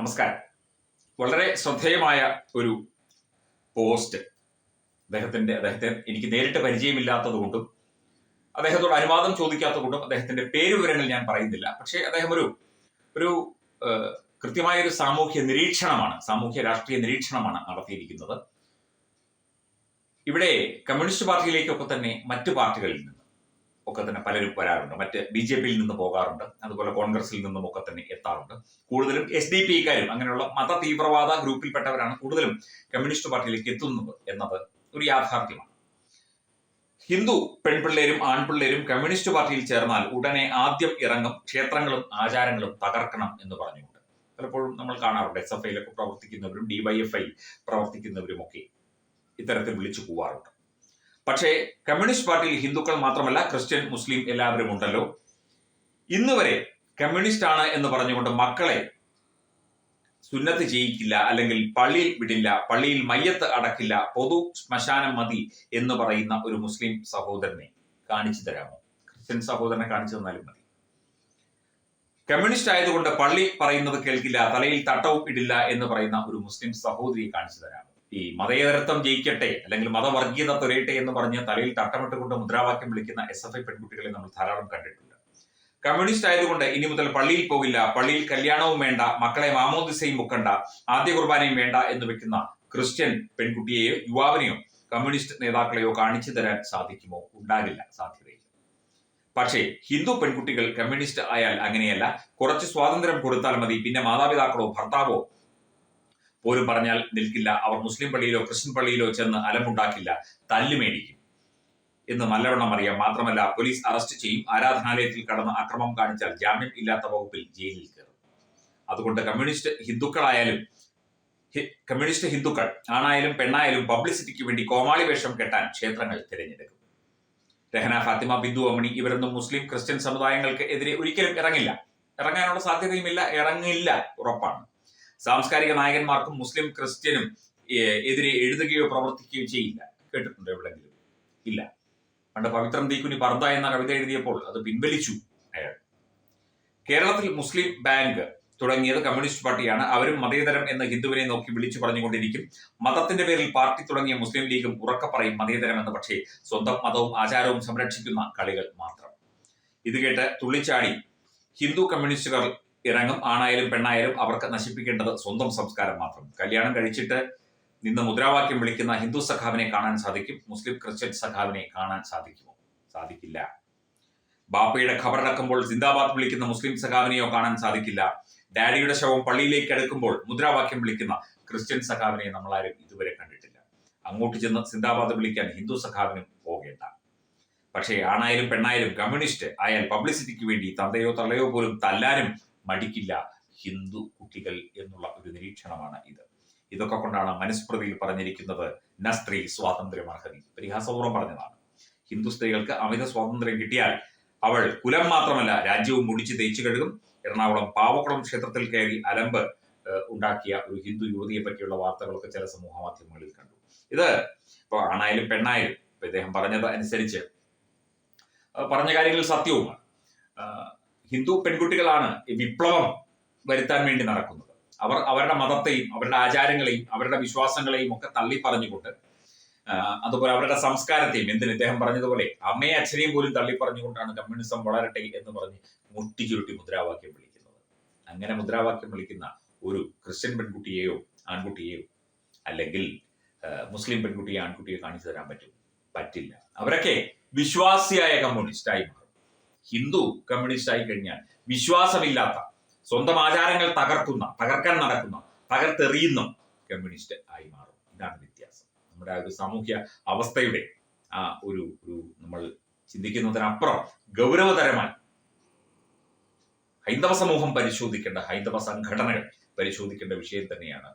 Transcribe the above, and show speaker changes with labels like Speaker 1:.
Speaker 1: നമസ്കാരം. വളരെ ശ്രദ്ധേയമായ ഒരു പോസ്റ്റ് അദ്ദേഹത്തിന്റെ അദ്ദേഹത്തെ എനിക്ക് നേരിട്ട് പരിചയമില്ലാത്തത് കൊണ്ടും അദ്ദേഹത്തോട് അനുവാദം ചോദിക്കാത്തത് കൊണ്ടും അദ്ദേഹത്തിന്റെ പേര് വിവരങ്ങൾ ഞാൻ പറയുന്നില്ല. പക്ഷേ അദ്ദേഹം ഒരു ഒരു കൃത്യമായ ഒരു സാമൂഹ്യ നിരീക്ഷണമാണ് സാമൂഹ്യ രാഷ്ട്രീയ നിരീക്ഷണമാണ് നടത്തിയിരിക്കുന്നത്. ഇവിടെ കമ്മ്യൂണിസ്റ്റ് പാർട്ടിയിലേക്കൊക്കെ തന്നെ മറ്റു പാർട്ടികളിൽ നിന്ന് ഒക്കെ തന്നെ പലരും വരാറുണ്ട്. മറ്റ് ബി ജെ പിയിൽ നിന്ന് പോകാറുണ്ട്. അതുപോലെ കോൺഗ്രസിൽ നിന്നും ഒക്കെ തന്നെ എത്താറുണ്ട്. കൂടുതലും എസ് ഡി പി കാരും അങ്ങനെയുള്ള മത തീവ്രവാദ ഗ്രൂപ്പിൽപ്പെട്ടവരാണ് കൂടുതലും കമ്മ്യൂണിസ്റ്റ് പാർട്ടിയിലേക്ക് എത്തുന്നത് എന്നത് ഒരു യാഥാർത്ഥ്യമാണ്. ഹിന്ദു പെൺപിള്ളേരും ആൺപിള്ളേരും കമ്മ്യൂണിസ്റ്റ് പാർട്ടിയിൽ ചേർന്നാൽ ഉടനെ ആദ്യം ഇറങ്ങും ക്ഷേത്രങ്ങളും ആചാരങ്ങളും തകർക്കണം എന്ന് പറഞ്ഞുകൊണ്ട്. പലപ്പോഴും നമ്മൾ കാണാറുണ്ട്. എസ് എഫ് ഐയിലൊക്കെ പ്രവർത്തിക്കുന്നവരും ഡിവൈഎഫ്ഐ പ്രവർത്തിക്കുന്നവരും ഒക്കെ ഇത്തരത്തിൽ വിളിച്ചു പോവാറുണ്ട് പക്ഷേ കമ്മ്യൂണിസ്റ്റ് പാർട്ടിയിൽ ഹിന്ദുക്കൾ മാത്രമല്ല ക്രിസ്ത്യൻ മുസ്ലിം എല്ലാവരും ഉണ്ടല്ലോ. ഇന്ന് വരെ കമ്മ്യൂണിസ്റ്റ് ആണ് എന്ന് പറഞ്ഞുകൊണ്ട് മക്കളെ സുന്നത്ത് ചെയ്യിക്കില്ല അല്ലെങ്കിൽ പള്ളിയിൽ വിടില്ല പള്ളിയിൽ മയ്യത്ത് അടക്കില്ല പൊതു ശ്മശാനം മതി എന്ന് പറയുന്ന ഒരു മുസ്ലിം സഹോദരനെ കാണിച്ചു തരാമോ? ക്രിസ്ത്യൻ സഹോദരനെ കാണിച്ചു തന്നാലും മതി. കമ്മ്യൂണിസ്റ്റ് ആയതുകൊണ്ട് പള്ളി പറയുന്നത് കേൾക്കില്ല തലയിൽ തട്ടവും ഇടില്ല എന്ന് പറയുന്ന ഒരു മുസ്ലിം സഹോദരിയെ കാണിച്ചു തരാമോ? ഈ മതേതരത്വം ജയിക്കട്ടെ അല്ലെങ്കിൽ മതവർഗീയത തുരയട്ടെ എന്ന് പറഞ്ഞ് തലയിൽ തട്ടമിട്ടുകൊണ്ട് മുദ്രാവാക്യം വിളിക്കുന്ന എസ് എഫ് ഐ പെൺകുട്ടികളെ നമ്മൾ ധാരാളം കണ്ടിട്ടുണ്ട്. കമ്മ്യൂണിസ്റ്റ് ആയതുകൊണ്ട് ഇനി മുതൽ പള്ളിയിൽ പോകില്ല പള്ളിയിൽ കല്യാണവും വേണ്ട മക്കളെ മാമോദിസയും മുക്കണ്ട ആദ്യ കുർബാനയും വേണ്ട എന്ന് വെക്കുന്ന ക്രിസ്ത്യൻ പെൺകുട്ടിയെയോ യുവാവിനെയോ കമ്മ്യൂണിസ്റ്റ് നേതാക്കളെയോ കാണിച്ചു തരാൻ സാധിക്കുമോ? ഉണ്ടാകില്ല സാധ്യതയില്ല. പക്ഷേ ഹിന്ദു പെൺകുട്ടികൾ കമ്മ്യൂണിസ്റ്റ് ആയാൽ അങ്ങനെയല്ല. കുറച്ച് സ്വാതന്ത്ര്യം കൊടുത്താൽ മതി. പിന്നെ മാതാപിതാക്കളോ ഭർത്താവോ പോലും പറഞ്ഞാൽ നിൽക്കില്ല. അവർ മുസ്ലിം പള്ളിയിലോ ക്രിസ്ത്യൻ പള്ളിയിലോ ചെന്ന് അലമുണ്ടാക്കില്ല തല്ല് മേടിക്കും എന്ന് നല്ലവണ്ണം അറിയാം. മാത്രമല്ല പോലീസ് അറസ്റ്റ് ചെയ്യും. ആരാധനാലയത്തിൽ കടന്ന് അക്രമം കാണിച്ചാൽ ജാമ്യം ഇല്ലാത്ത വകുപ്പിൽ ജയിലിൽ കയറും. അതുകൊണ്ട് കമ്മ്യൂണിസ്റ്റ് ഹിന്ദുക്കളായാലും കമ്മ്യൂണിസ്റ്റ് ഹിന്ദുക്കൾ ആണായാലും പെണ്ണായാലും പബ്ലിസിറ്റിക്ക് വേണ്ടി കോമാളി വേഷം കെട്ടാൻ ക്ഷേത്രങ്ങൾ തിരഞ്ഞെടുക്കും. രഹന ഫാത്തിമ ബിന്ദു അമണി ഇവരൊന്നും മുസ്ലിം ക്രിസ്ത്യൻ സമുദായങ്ങൾക്ക് എതിരെ ഒരിക്കലും ഇറങ്ങില്ല. ഇറങ്ങാനുള്ള സാധ്യതയുമില്ല ഇറങ്ങില്ല ഉറപ്പാണ്. സാംസ്കാരിക നായകന്മാർക്കും മുസ്ലിം ക്രിസ്ത്യനും എതിരെ എഴുതുകയോ പ്രവർത്തിക്കുകയോ ചെയ്യില്ല. കേട്ടിട്ടുണ്ടോ എവിടെങ്കിലും ഇല്ല. പണ്ട് പവിത്രം തീക്കുനി പർദ്ദ എന്ന കവിത എഴുതിയപ്പോൾ അത് പിൻവലിച്ചു അയാൾ. കേരളത്തിൽ മുസ്ലിം ബാങ്ക് തുടങ്ങിയത് കമ്മ്യൂണിസ്റ്റ് പാർട്ടിയാണ്. അവരും മതേതരം എന്ന ഹിന്ദുവിനെ നോക്കി വിളിച്ചു പറഞ്ഞുകൊണ്ടിരിക്കും. മതത്തിന്റെ പേരിൽ പാർട്ടി തുടങ്ങിയ മുസ്ലിം ലീഗും ഉറക്ക പറയും മതേതരം എന്ന്. പക്ഷേ സ്വന്തം മതവും ആചാരവും സംരക്ഷിക്കുന്ന കളികൾ മാത്രം. ഇത് കേട്ട് തുള്ളിച്ചാടി ഹിന്ദു കമ്മ്യൂണിസ്റ്റുകാർ ഇറങ്ങും ആണായാലും പെണ്ണായാലും അവർക്ക് നശിപ്പിക്കേണ്ടത് സ്വന്തം സംസ്കാരം മാത്രം. കല്യാണം കഴിച്ചിട്ട് നിന്ന് മുദ്രാവാക്യം വിളിക്കുന്ന ഹിന്ദു സഖാവിനെ കാണാൻ സാധിക്കും മുസ്ലിം ക്രിസ്ത്യൻ സഖാവിനെ കാണാൻ സാധിക്കുമോ? സാധിക്കില്ല. ബാപ്പയുടെ ഖബറടക്കുമ്പോൾ സിന്ദാബാദ് വിളിക്കുന്ന മുസ്ലിം സഖാവിനെയോ കാണാൻ സാധിക്കില്ല. ഡാഡിയുടെ ശവം പള്ളിയിലേക്ക് അടുക്കുമ്പോൾ മുദ്രാവാക്യം വിളിക്കുന്ന ക്രിസ്ത്യൻ സഖാവിനെ നമ്മളാരും ഇതുവരെ കണ്ടിട്ടില്ല. അങ്ങോട്ട് ചെന്ന് സിന്ദാബാദ് വിളിക്കാൻ ഹിന്ദു സഖാവിനും പോകേണ്ട. പക്ഷേ ആണായാലും പെണ്ണായാലും കമ്മ്യൂണിസ്റ്റ് ആയാൽ പബ്ലിസിറ്റിക്ക് വേണ്ടി തന്തയോ തള്ളയോ പോലും തല്ലാനും മടിക്കില്ല ഹിന്ദു കുട്ടികൾ എന്നുള്ള ഒരു നിരീക്ഷണമാണ് ഇത്. ഇതൊക്കെ കൊണ്ടാണ് മനുസ്മൃതിയിൽ പറഞ്ഞിരിക്കുന്നത് ന സ്ത്രീ സ്വാതന്ത്ര്യം അർഹതി. പരിഹാസപൂർവം പറഞ്ഞതാണ്. ഹിന്ദു സ്ത്രീകൾക്ക് അമിത സ്വാതന്ത്ര്യം കിട്ടിയാൽ അവൾ കുലം മാത്രമല്ല രാജ്യവും മുടിച്ച് തേച്ചു കഴുകും. എറണാകുളം പാവക്കുളം ക്ഷേത്രത്തിൽ കയറി അലമ്പ് ഉണ്ടാക്കിയ ഒരു ഹിന്ദു യുവതിയെ പറ്റിയുള്ള വാർത്തകളൊക്കെ ചില സമൂഹ മാധ്യമങ്ങളിൽ കണ്ടു. ഇത് ഇപ്പൊ ആണായാലും പെണ്ണായാലും ഇദ്ദേഹം പറഞ്ഞത് അനുസരിച്ച് പറഞ്ഞ കാര്യങ്ങൾ സത്യവുമാണ്. ഹിന്ദു പെൺകുട്ടികളാണ് വിപ്ലവം വരുത്താൻ വേണ്ടി നടക്കുന്നത്. അവർ അവരുടെ മതത്തെയും അവരുടെ ആചാരങ്ങളെയും അവരുടെ വിശ്വാസങ്ങളെയും ഒക്കെ തള്ളി പറഞ്ഞുകൊണ്ട് അതുപോലെ അവരുടെ സംസ്കാരത്തെയും എന്തിന് ഇദ്ദേഹം പറഞ്ഞതുപോലെ അമ്മയെ അച്ഛനെയും പോലും തള്ളി പറഞ്ഞുകൊണ്ടാണ് കമ്മ്യൂണിസം വളരട്ടെ എന്ന് പറഞ്ഞ് മുട്ടി ചുരുട്ടി മുദ്രാവാക്യം വിളിക്കുന്നത്. അങ്ങനെ മുദ്രാവാക്യം വിളിക്കുന്ന ഒരു ക്രിസ്ത്യൻ പെൺകുട്ടിയെയോ ആൺകുട്ടിയെയോ അല്ലെങ്കിൽ മുസ്ലിം പെൺകുട്ടിയെ ആൺകുട്ടിയെ കാണിച്ചു തരാൻ പറ്റും. പറ്റില്ല. അവരൊക്കെ വിശ്വാസിയായ കമ്മ്യൂണിസ്റ്റായി മാറും. ഹിന്ദു കമ്മ്യൂണിസ്റ്റ് ആയി കഴിഞ്ഞാൽ വിശ്വാസമില്ലാത്ത സ്വന്തം ആചാരങ്ങൾ തകർക്കുന്ന തകർക്കാൻ നടക്കുന്ന തകർത്തെറിയുന്ന കമ്മ്യൂണിസ്റ്റ് ആയി മാറും. ഇതാണ് വ്യത്യാസം. നമ്മുടെ ഒരു സാമൂഹ്യ അവസ്ഥയുടെ ആ ഒരു ഒരു നമ്മൾ ചിന്തിക്കുന്നതിനപ്പുറം ഗൗരവതരമായി ഹൈന്ദവ സമൂഹം പരിശോധിക്കേണ്ട ഹൈന്ദവ സംഘടനകൾ പരിശോധിക്കേണ്ട വിഷയം തന്നെയാണ്